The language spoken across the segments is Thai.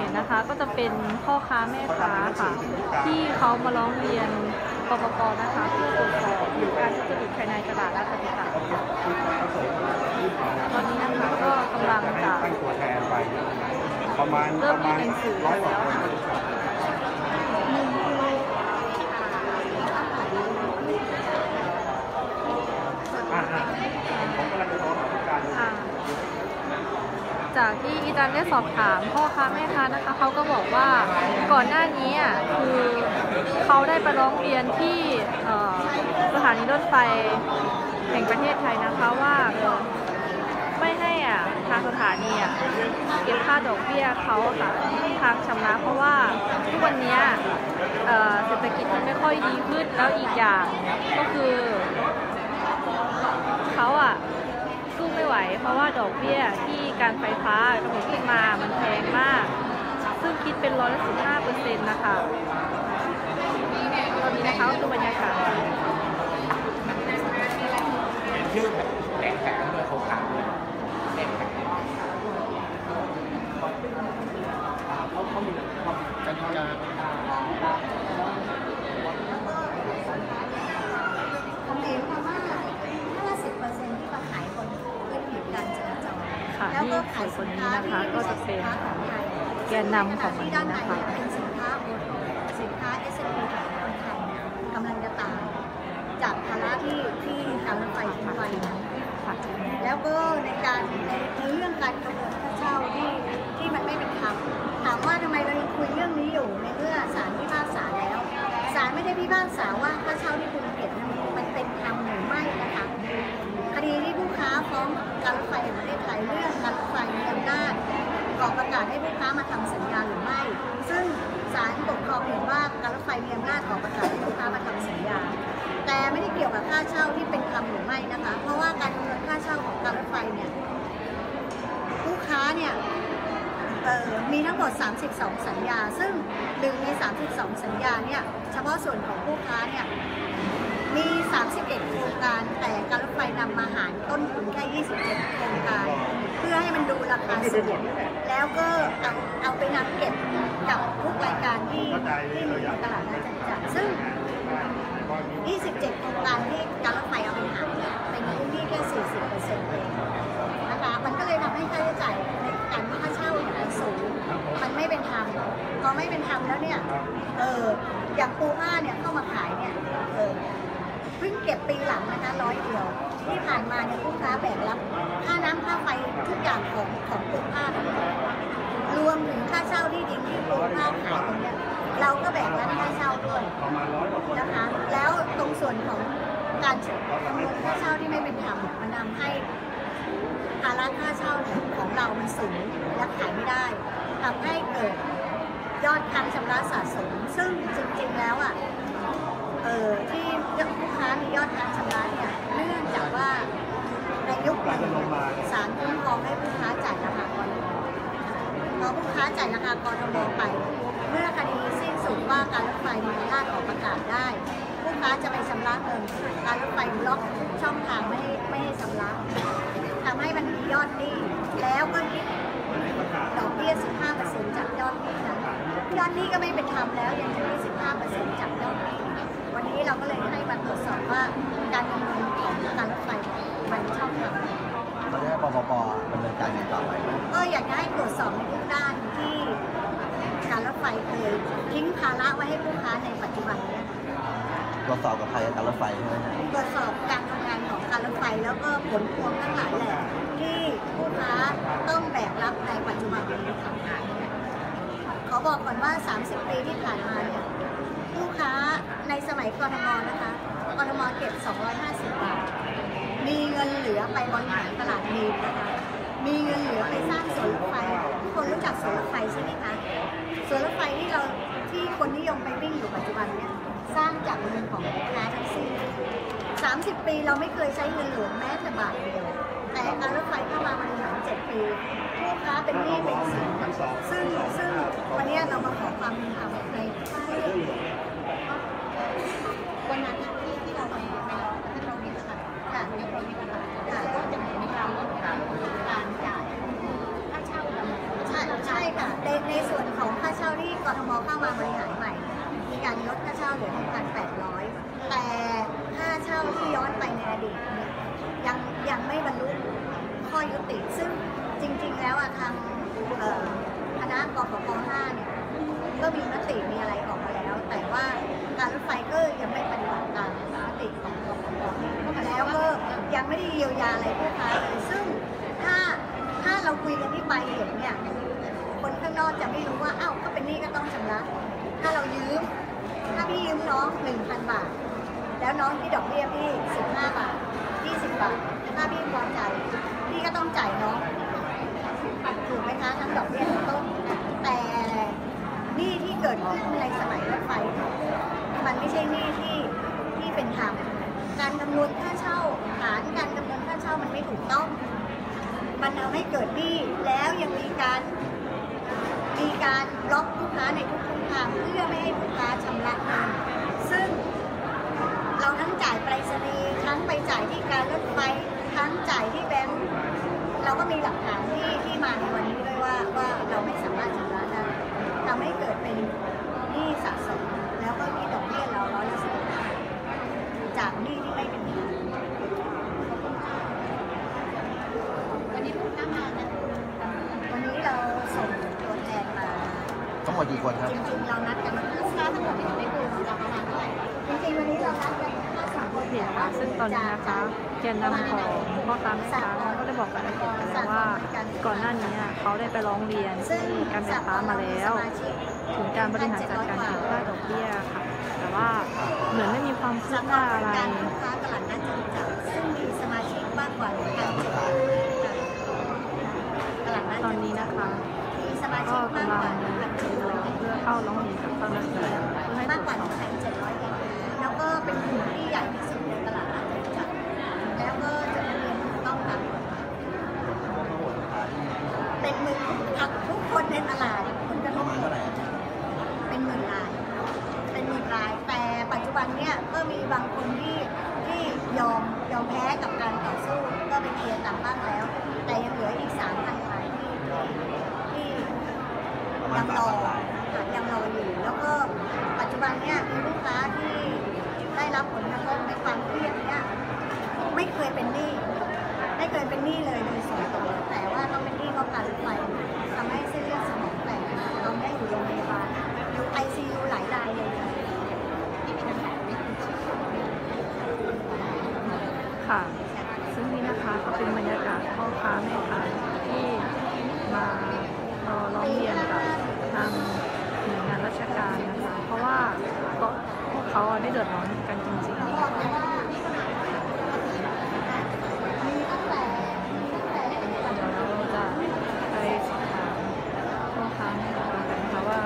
เพจเห็นนะคะ ก็จะเป็นพ่อค้าแม่ค้าค่ะ ที่เขามาร้องเรียนปปปนะคะเพื่อตรวจสอบหรือการทุจริตภายในตลาดราชกิจตอนนี้นะคะก็กำลังจะตั้งตัวแทนไปประมาณเริ่ปมระมีมาณหนังสือร้อยกว่าแล้วคน ค่ะ อะอะผมกำลังจะโทรหาผู้การ ค่ะ จากที่อีจันได้สอบถามพ่อค้าแม่ค้านะคะเขาก็บอกว่าก่อนหน้านี้คือเขาได้ไปร้องเรียนที่สถานีรถไฟแห่งประเทศไทยนะคะว่าไม่ให้อะทางสถานีอะเก็บค่าดอกเบี้ยเขาอะค่ะทางชำระเพราะว่าทุกวันนี้เศรษฐกิจมันไม่ค่อยดีขึ้นแล้วอีกอย่างก็คือเขาอะ ไม่ไหว เพราะว่าดอกเบี้ยที่การไฟฟ้ากำหนดขึ้นมามันแพงมาก ซึ่งคิดเป็นร้อยละสิบห้าเปอร์เซ็นต์นะคะตอนนี้นะคะคือบรรยากาศชื่อแบบแผงด้วยเขาขาวเลยแผงแผงเขาเขามีความกติกา ผมเห็นค่ะว่า 50%ที่มาขายบนพื้นผิวการจราจร ค่ะ แล้วก็ นี่ ขาย ส่ว นี้นะคะ ก็จะเป็นแกนนำของวันนี้ด้านในนะคะเป็นสินค้าโอทสินค้า s อ p ของคนไทยเนี่ยกำลังจะตายจากภาระที่ที่การรถไฟทิ้งไว้แล้วก็ในการในเรื่องการประเมินค่าเช่าที่ที่มันไม่เป็นธรรมถามว่าทำไมเรายังคุยเรื่องนี้อยู่ในเมื่อศาลพิพากษาแล้วศาลไม่ได้พิพากษาว่าค่าเช่าที่คุณเก็บนั้นมันเป็นธรรมหรือไม่นะคะคดีที่ผู้ค้าฟ้องการรถไฟแห่งประเทศไทยเรื่องการรถไฟมีอำนาจ ออกประกาศให้ผู้ค้ามาทำสัญญาหรือไม่ ซึ่งศาลปกครองเห็นว่าการรถไฟมีอำนาจออกประกาศให้ผู้ค้ามาทำสัญญา แต่ไม่ได้เกี่ยวกับค่าเช่าที่เป็นธรรมหรือไม่นะคะ เพราะว่าการคำนวณค่าเช่าของการรถไฟเนี่ยผู้ค้าเนี่ยมีทั้งหมด 32 สัญญา ซึ่งหนึ่งใน 32 สัญญาเนี่ย เฉพาะส่วนของผู้ค้าเนี่ย มี 31 โครงการ แต่การรถไฟนำมาหารต้นทุนแค่ 27 โครงการ เพื่อให้มันดูราคาสูง แล้วก็เอาเอาไปนำเก็บกับทุกรายการที่ที่มีตลาดนัดจตุจักรซึ่ง 27โครงการที่การรถไฟเอาไปหารเนี่ยเป็นพื้นที่แค่ 40เปอร์เซ็นต์เองนะคะ มันก็เลยทำให้ค่าใช้จ่ายในการค่าเช่าเนี่ยมันสูง มันไม่เป็นธรรม พอไม่เป็นธรรมแล้วเนี่ย เอออย่างปูผ้าเนี่ยเข้ามาขายเนี่ย เออเพิ่งเก็บปีหลังนะคะร้อยเดียว ที่ผ่านมาเนี่ยลูกค้าแบกรับค่าน้ำค่าไฟทุกอย่างของของปูผ้าทั้งหมดรวมถึงค่าเช่า ที่ดินที่ปูผ้าขายตรงเนี้ยเราก็แบกรับค่าเช่าด้วยปนะคะ แล้วตรงส่วนของการคำนวณค่าเช่าที่ไม่เป็นธรรมมันทำให้ภาระค่าเช่าเนี่ยของเรามันสูงและขายไม่ได้ทำให้เกิดยอดค้างชำระสะสม ซึ่งจริงๆแล้วอะเออที่ลูกค้ามียอดค้างชำระเนี่ยเนื่องจากว่าในยุคหนึ่งศาลคุ้มครองให้ผู้ค้าจ่ายราคากรทม พอผู้ค้าจ่ายราคากรทมไป เมื่อคดีสิ้นสุดว่าการรถไฟมีอำนาจออกประกาศได้ ผู้ค้าจะไปชำระเงินการรถไฟล็อกช่องทางไม่ให้ไม่ให้ชำระทำให้มันมียอดหนี้แล้วก็คิดดอกเบี้ย 15%จากยอดหนี้นั้นยอดหนี้ก็ไม่เป็นธรรมแล้วยังจะมี15%จากยอดหนี้วันนี้เราก็เลยให้มาตรวจสอบว่าการดำเนินของการรถไฟมันชอบทำ ตอนนี้ปปปดำเนินการอย่างต่อไปไหมก็อยากจะให้ตรวจสอบในทุกด้านที่การรถไฟเคยทิ้งภาระไว้ให้ผู้ค้าในปัจจุบันเนี้ตรวจสอบกับใครกับการรถไฟใช่ไหมฮะตรวจสอบการทำงานของการรถไฟแล้วก็ผลพวงทั้งหลายแหละที่ผู้ค้าต้องแบกรับในปัจจุบันนี้ค่ะขอบอกก่อนว่า 30 ปีที่ผ่านมาเนี่ยผู้ค้าในสมัยกรทมนะคะกรทมเก็บ 250 บาท มีเงินเหลือไปบริหารตลาดมีนะคะ มีเงินเหลือไปสร้างสวนรถไฟทุกคนรู้จักสวนรถไฟใช่ไหมคะสวนรถไฟที่เราที่คนนิยมไปวิ่งอยู่ปัจจุบันเนี่ยสร้างจากเงินของลูกค้าทั้งสิ้น30 ปีเราไม่เคยใช้เงินหลวงแม้แต่บาทเดียว แต่การรถไฟเข้ามาบริหาร7ปีผู้ค้าเป็นหนี้เป็นสินซึ่งซึ่งวันนี้เรามาขอความเป็นธรรมในเราไปไปร้องท่านรองนิติค่ ในส่วนของค่าเช่าที่กรทมเข้ามาบริหารใหม่ มีการลดค่าเช่าเหลือ1,800 แต่ค่าเช่าที่ย้อนไปในอดีตเนี่ยยังยังไม่บรรลุข้อยุติ ซึ่งจริง ๆ แล้วอะทางคณะกรกพ5เนี่ยก็มีมติมีอะไรออกมาแล้ว แต่ว่าการรถไฟก็ยังไม่ปฏิบัติตามมติของกรกพแล้วก็ยังไม่ได้เยียวยาอะไรผู้ค้าเลยซึ่งถ้าถ้าเราคุยกันที่ไปเห็นเนี่ย คนข้างนอกจะไม่รู้ว่าอ้าวก็เป็นหนี้ก็ต้องชำระถ้าเรายืม ถ้าพี่ยืมน้อง1,000บาท แล้วน้องที่ดอกเบี้ยพี่15บาท20บาทถ้าพี่พอใจพี่ก็ต้องจ่ายน้องถูกไหมคะทั้งดอกเบี้ยทั้งต้นแต่หนี้ที่เกิดขึ้นในสมัยรถไฟ มันไม่ใช่หนี้ที่ที่เป็นธรรมการคำนวณค่าเช่าฐานการคำนวณค่าเช่ามันไม่ถูกต้อง มันทำให้เกิดหนี้แล้วยังมีการ มีการล็อกลูกค้าในทุกๆทางเพื่อไม่ให้ลูกค้าชำระเงินซึ่งเราทั้งจ่ายไปรษณีย์ทั้งไปจ่ายที่การรถไฟทั้งจ่ายที่แบงก์เราก็มีหลักฐานที่ที่มาในวันนี้ด้วยว่าว่าเราไม่สามารถชำระได้ทำให้เกิดเป็นหนี้สะสม แล้วก็มีดอกเบี้ยเราร้อยละสิบจากหนี้ที่ไม่เป็นธรรมวันนี้พูดน้ำมาวันนี้เราส่งตัวแทนมา ทั้งหมด กี่คนครับจริงๆเรานัดกันห้าสามทั้งหมดที่ไม่คือเราประมาณเท่าไหร่จริงๆวันนี้เรานัดกันห้าสามคนเห็นค่ะซึ่งตอนนี้นะคะแกนนำของพ่อค้าแม่ค้าเขาก็ได้บอกกับนักเรียนไปแล้วว่าก่อนหน้านี้เขาได้ไปร้องเรียนซึ่งที่การไฟฟ้ามาแล้ว ถึงการบริหารจัดการเก็บค่าดอกเบี้ยค่ะ แต่ว่าเหมือนไม่มีความคืสำบหหรัน้าบอะไรการลูกค้าตลาดนัดจตุจักรซึ่งมีสมาชิกมากกว่า1,700ตลาดนัดตอนนี้นะคะมีสมาชิ ก็กำลังรอเพื่อเข้าร้องเรียนกับเจ้าหน้าที่เพื่อให้ตรวจสอบ 1,700เองแล้วก็เป็นกลุ่มที่ใหญ่ที่สุดในตลาดนัดจตุจักรแล้วก็จะดำเนินถูกต้องตามกฎหมาย เป็นหมื่นทุกคนในตลาดผลกระท ประ บ มาณเท่าไหร่ เป็นหมื่นราย เป็นหมื่นราย แต่ปัจจุบันเนี่ยก็มีบางคนที่ที่ยอมยอมแพ้กับการต่อสู้ ก็ไปเคลียร์ตามบ้างแล้ว แต่ยังเหลืออีกสามพันรายที่ที่ ประมาณ ยังรอยค่ะยังรออยู่ แล้วก็ปัจจุบันเนี่ยมีลูกค้าที่ได้รับผลกระทบในความเครียดเนี่ยไม่เคยเป็นหนี้ไม่เคยเป็นหนี้เลยโดยส่วนตัวแต่ว่าต้องเป็นหนี้เพราะการรถไฟทำให้เส้นเลือดสมองแตกตอนนี้อยู่โรงพยาบาลอยู่ไอซียูหลายรายเลยค่ะค่ะ ซึ่งนี่นะคะก็เป็นบรรยากาศพ่อค้าแม่ค้าที่มา เขาได้เดือดร้อนกันจริงๆเว่ามีตั้งแต่มีตั้งแต่เดี๋ยวเราจะไปสอบถามสอบถามกันกันนะคะว่า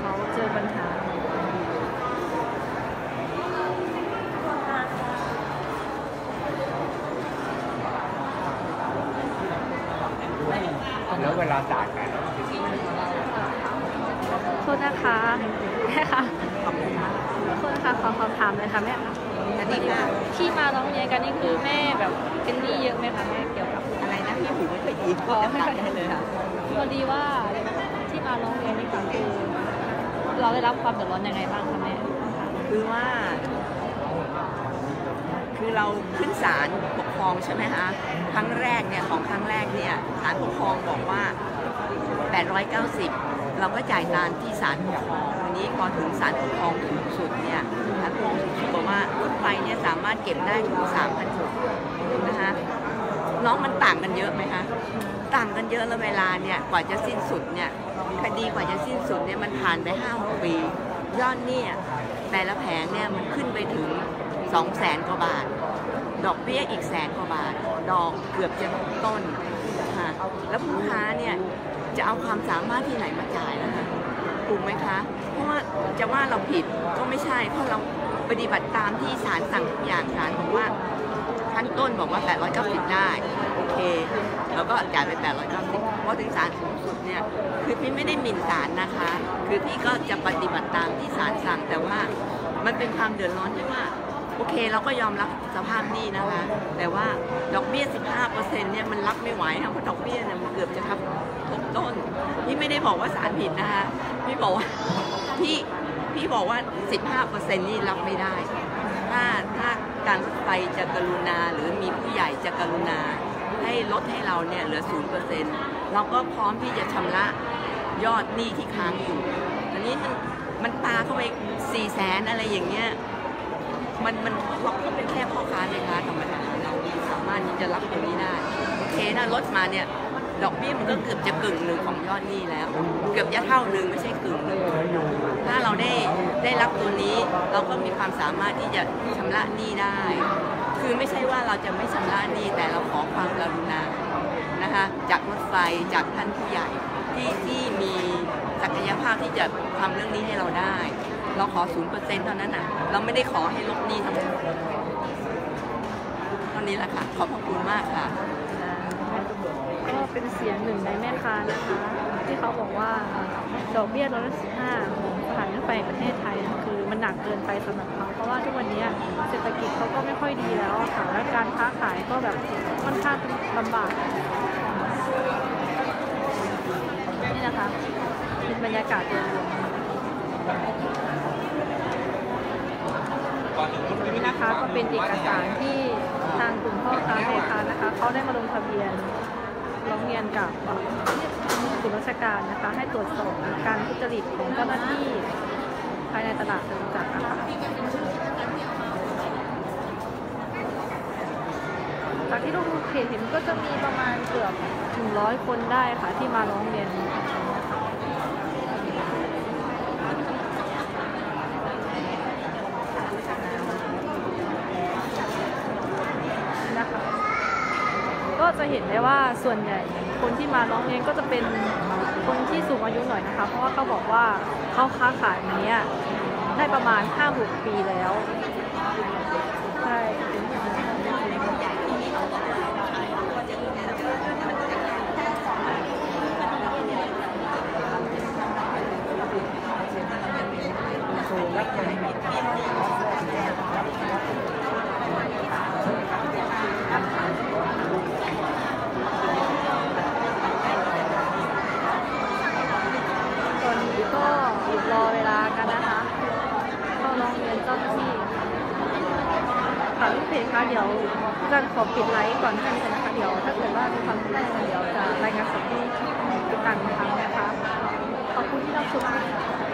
เขาเจอปัญหาอะไรบ้างแล้วเวลาจายกันโทษนะคะแม่คะ ถามเลยค่ะแม่คะอันนี้ค่ะที่มาร้องเรียนกันนี่คือแม่แบบเป็นหนี้เยอะไหมคะแม่เกี่ยวกับอะไรนะพี่หูไม่เคยยินก็จะตัดได้เลยค่ะพอดีว่าที่มาร้องเรียนนี่ค่ะคือเราได้รับความเดือดร้อนยังไงบ้างคะแม่คือว่า คือเราขึ้นศาลปกครองใช่ไหมคะครั้งแรกเนี่ยของครั้งแรกเนี่ยศาลปกครองบอกว่า 890 เราก็จ่ายตามที่ศาลปกครองที นี้พอถึงศาลปกครองสูงสุดเนี่ยศาลปกครองสูงสุดบอกว่ารถไฟเนี่ยสามารถเก็บได้ถึง3,000นะคะน้องมันต่างกันเยอะไหมคะต่างกันเยอะแล้วเวลาเนี่ยกว่าจะสิ้นสุดเนี่ยคดีกว่าจะสิ้นสุดเนี่ยมันผ่านไปห้าหกปียอดเนี่ยแต่ละแผงเนี่ยมันขึ้นไปถึงสองแสนกว่าบาท ดอกเบี้ยอีกแสนกว่าบาท ดอกเกือบจะต้นค่ะแล้วผู้ค้าเนี่ยจะเอาความสามารถที่ไหนมาจ่ายนะคะถูกไหมคะ ราะว่าจะว่าเราผิดก็ไม่ใช่ เพราะเราปฏิบัติตามที่ศาลสั่งทุกอย่างศาลบอกว่าขั้นต้นบอกว่า 890 ได้โอเคแล้วก็จ่ายไป 890พอถึงศาลสูงสุดเนี่ยคือพี่ไม่ได้หมิ่นศาลนะคะ คือพี่ก็จะปฏิบัติตามที่ศาลสั่งแต่ว่ามันเป็นความเดือดร้อนที่ว่าโอเคเราก็ยอมรับสภาพนี้นะคะ แต่ว่าดอกเบี้ย 15%เนี่ยมันรับไม่ไหวนะเพราะดอกเบี้ยเนี่ยมันเกือบจะทับทบต้นพี่ไม่ได้บอกว่าศาลผิดนะคะ พี่บอกว่า พี่พี่บอกว่า 15%นี่รับไม่ได้ ถ้าถ้าการรถไฟจะกรุณาหรือมีผู้ใหญ่จะกรุณา ให้ลดให้เราเนี่ยเหลือ 0%เราก็พร้อมที่จะชำระยอดหนี้ที่ค้างอยู่อันนี้มันมันปาเข้าไป4แสนอะไรอย่างเงี้ย มันมันเราก็เป็นแค่พ่อค้าแม่ค้าธรรมดาเราสามารถที่จะรับตรงนี้ได้ โอเคนะลดมาเนี่ย ดอกเบี้ยมันก็เกือบจะกึ่งหนึ่งของยอดหนี้แล้ว เกือบจะเท่าหนึ่งไม่ใช่กึ่งหนึ่งถ้าเราได้ได้รับตัวนี้เราก็มีความสามารถที่จะชำระหนี้ได้ คือไม่ใช่ว่าเราจะไม่ชำระหนี้แต่เราขอความกรุณานะคะจากรถไฟจากท่านผู้ใหญ่ที่ที่มีศักยภาพที่จะทำเรื่องนี้ให้เราได้ เราขอศูนย์เปอร์เซ็นต์เท่านั้นอะเราไม่ได้ขอให้ลดหนี้ทั้งหมดเท่านี้แหละค่ะขอบพระคุณมากค่ะ เป็นเสียงหนึ่งในแม่ค้านะคะ ที่เขาบอกว่าดอกเบี้ยร้อยละสิบห้าของสถานรถไฟประเทศไทยคือมันหนักเกินไปสำหรับเขาเพราะว่าทุกวันนี้เศรษฐกิจเขาก็ไม่ค่อยดีแล้วค่ะและการค้าขายก็แบบค่อนข้างลำบากนี่นะคะเป็นบรรยากาศโดยรวมนี่นะคะก็เป็นเอกสารที่ทางกลุ่มพ่อค้าแม่ค้านะคะเขาได้มาลงทะเบียน ร้องเรียนกับเอ่อศูนย์ราชการนะคะ ให้ตรวจสอบการทุจริตของเจ้าหน้าที่ภายในตลาดจตุจักรนะคะจากที่ดูเพจเห็นก็จะมีประมาณเกือบถึงร้อยคนได้ค่ะที่มาร้องเรียนนะคะ ก็ จะเห็นได้ว่าส่วนใหญ่คนที่มาร้องเรียนก็จะเป็นคนที่สูงอายุหน่อยนะคะ เพราะว่าเขาบอกว่าเขาค้าขายเนี้ยได้ประมาณ5-6ปีแล้วใช่ต เดี๋ยวจันขอปิดไลฟ์ก่อนท่านนะคะ เดี๋ยวถ้าเกิดว่ามีความคืบหน้าเดี๋ยวจะรายงานสดที่ติดตามางนะคะ ขอบคุณที่รับชมค่ะ